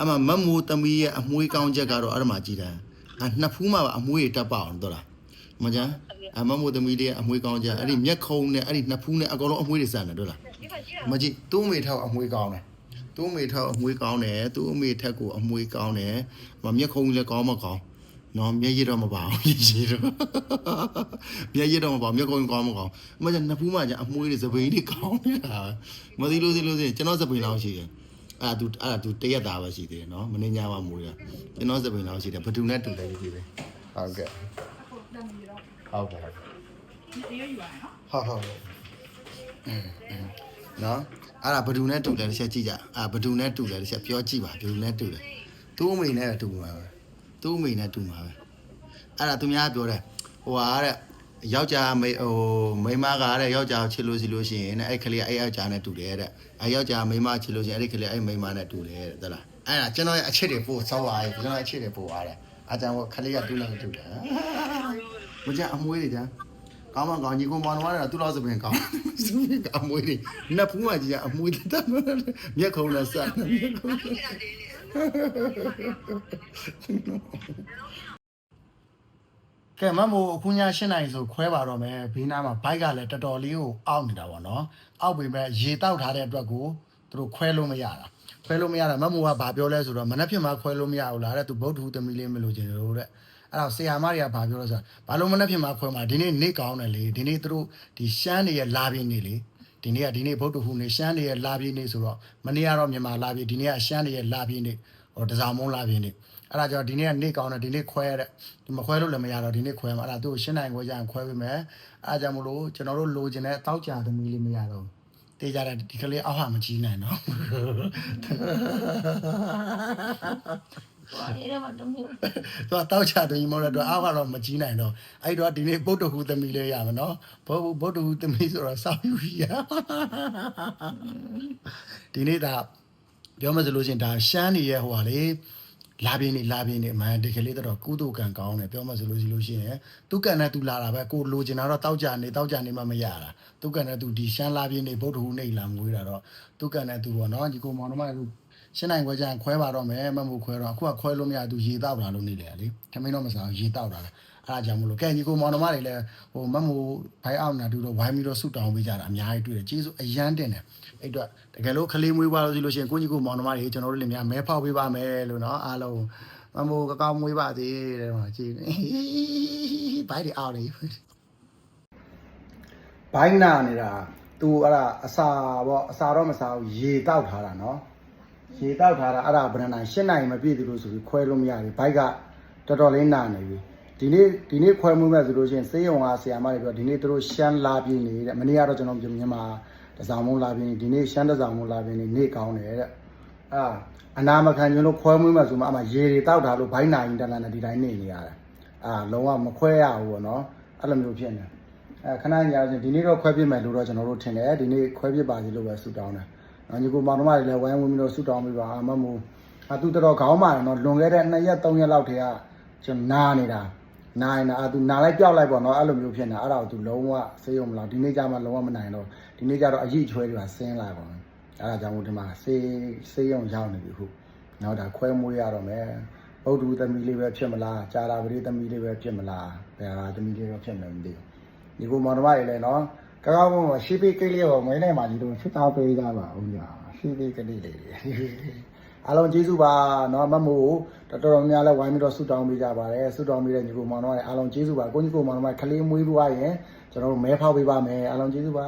အမမမိုးသမီးရဲ့အမွှေးကောင်းချက်ကတော့အဲ့ဒါမှကြည်တယ်အနှစ်ဖူးမှာပါအမွှေးတက်ပါအောင်တော့လားမကြမ်းအမမိုးသမီးလေးရဲ့အမွှေးကောင်းချက်အဲ့ဒီမျက်ခုံးနဲ့အဲ့ဒီနှစ်ဖူးနဲ့အကောင်လုံးအမွှေးတွေစတယ်တော့လားမကြည့်သူ့အမေထောက်အမွှေးကောင်းတယ်သူ့အမေထောက်အမွှေးကောင်းတယ်သူ့အမေထက်ကိုအမွှေးကောင်းတယ်မမျက်ခုံးလည်းကောင်းမကောင်းနော်မျက်ရည်တော့မပါဘူးမျက်ရည်တော့မျက်ရည်တော့မပါမျက်ခုံးကောင်းမကောင်းမကြနှစ်ဖူးမှကြအမွှေးတွေစပိန်တွေကောင်းနေတာမသိလို့သိလို့သိကျွန်တော်စပိန်လောက်ရှိတယ် အဲ့ဒါ तू အဲ့ဒါ तू တရက်တာပဲရှိသေးတယ်နော်မင်းညာမှမူရကျွန်တော်စပင်လောက်ရှိတယ်ဘသူနဲ့တူတယ်ကြည့်ပဲဟုတ်ကဲ့ဟုတ်ကဲ့ဟုတ်ဟုတ်ဟုတ်အင်းအင်းနော်အဲ့ဒါဘသူနဲ့တူတယ်တစ်ချက်ကြည့်ကြအဲ့ဘသူနဲ့တူတယ်တစ်ချက်ပြောကြည့်ပါဘသူနဲ့တူတယ်သူ့အမေနဲ့တူမှာပဲသူ့အမေနဲ့တူမှာပဲအဲ့ဒါသူများပြောတယ်ဟိုဟာတဲ့ ယောက်ျားမိဟိုမိန်းမကတဲ့ယောက်ျားကိုချစ်လို့စီလို့ရှိရင်တဲ့အဲ့ကလေးကအဲ့ယောက်ျားနဲ့တူတယ်တဲ့အဲ့ယောက်ျားမိန်းမချစ်လို့ရှိရင်အဲ့ဒီကလေးအဲ့မိန်းမနဲ့တူတယ်တဲ့သလားအဲ့ဒါကျွန်တော်ရဲ့အချစ်တွေပို့ဆောက်ပါရဲ့ကျွန်တော်ရဲ့အချစ်တွေပို့ပါတယ်အကြံကကလေးကတူလို့တူတယ်မကြအမွေးတွေကြကောင်းမကောင်းညီကောင်မောင်တော်ကသူ့လောက်စပင်ကောင်းစပင်ကအမွေးတွေနှစ်ဖူးမှကြီးကအမွေးတွေတက်မျက်ခုံးနဲ့စမျက်ခုံး ကဲမမို့အခုည၈နိုင်ဆိုခွဲပါတော့မယ်ဘေးနားမှာဘိုက်ကလည်းတော်တော်လေးကိုအောက်နေတာပေါ့နော်အောက်ပေမဲ့ရေတောက်ထားတဲ့အတွက်ကိုသူတို့ခွဲလို့မရတာခွဲလို့မရတာမမို့ကဘာပြောလဲဆိုတော့မနှက်ဖြစ်မှာခွဲလို့မရဘူးလားတဲ့သူဗုဒ္ဓဟူသမီးလေးမလို့ချင်လို့တဲ့အဲ့တော့ဆီယာမတွေကဘာပြောလဲဆိုတော့ဘာလို့မနှက်ဖြစ်မှာခွဲမှာဒီနေ့နေကောင်းတယ်လေဒီနေ့သူတို့ဒီရှမ်းတွေရဲ့လာပြင်းနေလေဒီနေ့ကဒီနေ့ဗုဒ္ဓဟူနေရှမ်းတွေရဲ့လာပြင်းနေဆိုတော့မနေ့ကတော့မြန်မာလာပြင်းဒီနေ့ကရှမ်းတွေရဲ့လာပြင်းနေဟိုတစားမုံလာပြင်းနေ အဲ့ဒါကြောင့်ဒီနေ့ကနေကောင်းတယ်ဒီနေ့ခွဲရတဲ့ဒီမခွဲလို့လည်းမရတော့ဒီနေ့ခွဲမှာအဲ့ဒါသူ့ကိုရှင်းနိုင်ခွဲကြရင်ခွဲပေးမယ်အဲ့ဒါကြောင့်မလို့ကျွန်တော်တို့လိုချင်တဲ့တောက်ကြသမီးလေးမရတော့ဘူးတေးကြတယ်ဒီကလေးအောက်ဟာမကြီးနိုင်တော့ဘာလဲမတုံးဘူးသူကတောက်ချသမီးမဟုတ်တော့အောက်ကတော့မကြီးနိုင်တော့အဲ့တော့ဒီနေ့ဗုဒ္ဓဟူသမီးလေးရမယ်နော်ဘုဗုဒ္ဓဟူသမီးဆိုတော့စောင်းယူရဒီနေ့ဒါပြောမှဆိုလို့ရှိရင်ဒါရှမ်းနေရဲ့ဟိုဟာလေ လာပြင်းနေလာပြင်းနေအမှန်ဒီကလေးတော့ကုသကံကောင်းတယ်ပြောမှဆိုလို့ရှိလို့ရှိရင်သူကံနဲ့သူလာတာပဲကိုလိုချင်တာတော့တောက်ကြနေတောက်ကြနေမှမရတာသူကံနဲ့သူဒီရှမ်းလာပြင်းနေဗုဒ္ဓဟူနေလာမွေးတာတော့သူကံနဲ့သူပေါ့နော်ဒီကိုမောင်နှမကရှင်းနိုင်ခွဲကြရင်ခွဲပါတော့မယ်မမှုခွဲတော့အခုကခွဲလို့မရသူရေတောက်လာလို့နေလေလေထမင်းတော့မစားရေတောက်လာတယ် အဲ့ဒါကြောင့်မလို့ကဲညီကိုမောင်နှမတွေလည်းဟိုမမှုဘိုင်းအောင်နာတူတော့ဝိုင်းပြီးတော့ဆုတောင်းပေးကြတာအများကြီးတွေ့တယ်ကျေးဇူးအရန်တင်တယ်အဲ့တော့တကယ်လို့ခလေးမွေးပါလို့ဆိုလို့ရှိရင်ကိုညီကိုမောင်နှမတွေကျွန်တော်တို့လည်းများမဲဖောက်ပေးပါမယ်လို့နော်အားလုံးမမှုကကောင်းမွေးပါသေးတယ်မှာကြည့်နေဘိုင်းတွေအောင်နေဘိုင်းနာနေတာသူအဲ့ဒါအစာပေါ့အစာတော့မစားဘူးရေတောက်ထားတာနော်ရေတောက်ထားတာအဲ့ဒါဗရန်နိုင်၈နိုင်မပြည့်သေးလို့ဆိုပြီးခွဲလို့မရဘူးဘိုက်ကတော်တော်လေးနာနေပြီ ဒီနေ့ဒီနေ့ခွဲမှုမဲ့ဆိုလို့ရှိရင်စေးရုံကဆရာမတွေပြောဒီနေ့သူတို့ရှမ်းလာပြင်းနေတဲ့မနေ့ကတော့ကျွန်တော်မြန်မာတစောင်းမုံလာပြင်းဒီနေ့ရှမ်းတစောင်းမုံလာပြင်းနေနေကောင်းတယ်တဲ့အာအနာမခံကျွန်တော်ခွဲမှုမဲ့ဆိုမှအမှရေတွေတောက်ထားလို့ဘိုင်းနိုင်တန်တန်နဲ့ဒီတိုင်းနေနေရတာအာလုံးဝမခွဲရဘူးပေါ့နော်အဲ့လိုမျိုးဖြစ်နေအဲခဏညာချင်းဒီနေ့တော့ခွဲပြစ်မယ်လို့တော့ကျွန်တော်တို့ထင်တယ်ဒီနေ့ခွဲပြစ်ပါစီလို့ပဲဆူတောင်းတယ်။ညီကိုမောင်နှမတွေလည်းဝိုင်းဝန်းပြီးတော့ဆူတောင်းပေးပါအမမို့။အတူတော်တော်ခေါင်းမာတယ်နော်လွန်ခဲ့တဲ့2ရက်3ရက်လောက်တည်းကကျွန်တော်နာနေတာ။ နာနေတာအတူနာလိုက်ပြောက်လိုက်ပေါ့နော်အဲ့လိုမျိုးဖြစ်နေတာအဲ့ဒါကိုသူလုံးဝစေးရုံမလားဒီနေ့ကျမှလုံးဝမနိုင်တော့ဒီနေ့ကျတော့အရေးချွဲတွေပါဆင်းလာပါတော့။အဲ့ဒါကြောင့်မို့ဒီမှာစေးစေးရုံရောက်နေပြီခု။နောက်ဒါခွဲမွေးရတော့မယ်။ဗုဒ္ဓသမီးလေးပဲဖြစ်မလား။ကြာလာပရိသမီးလေးပဲဖြစ်မလား။ဘယ်ဟာသမီးလေးတော့ဖြစ်မလဲမသိဘူး။ဒီကိုမောင်နှမတွေလည်းနော်ကောင်းကောင်းမွန်မွန်ရှိပေးကိတ်လေးကိုမွေးနေမှာကြီးတို့ချစ်သားပေးကြပါဦးညာရှိပေးကိတ်လေးတွေ အားလုံးကျေးဇူးပါเนาะမမို့တော်တော်များများလဲဝိုင်းပြီးတော့ဆုတောင်းပေးကြပါတယ်ဆုတောင်းပေးတဲ့ညီကိုမောင်တို့အားလုံးကျေးဇူးပါကိုညီကိုမောင်တို့ခလေးမွေးလို့ရရင်ကျွန်တော်တို့မဲဖောက်ပေးပါမယ်အားလုံးကျေးဇူးပါ